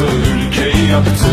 Burası ülkeyi yaktı?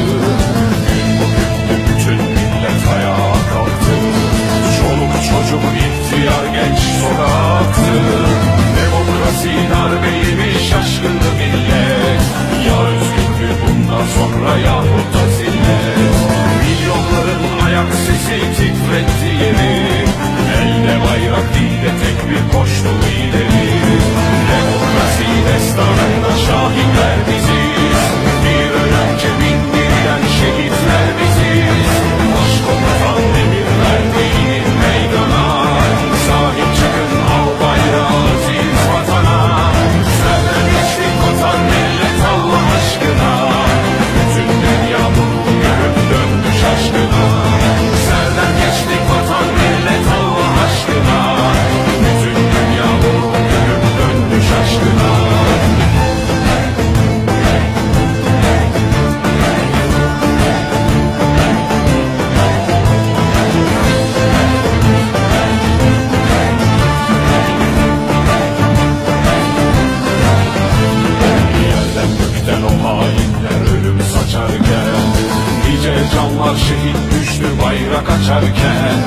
Milyonlar şehit düştü bayrak açarken.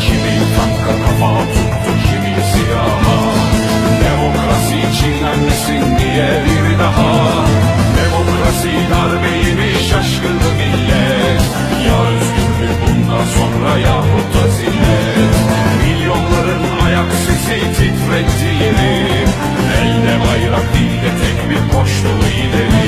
Kimi tanka kafa tuttu kimi siyaha Demokrasi çiğnenmesin diye bir daha. Demokrasi darbeymiş şaşkındı millet. Ya özgürlük bundan sonra yahut azillet Milyonların ayak sesi titrettiğini Elde bayrak dilde tekbir koştu ileri.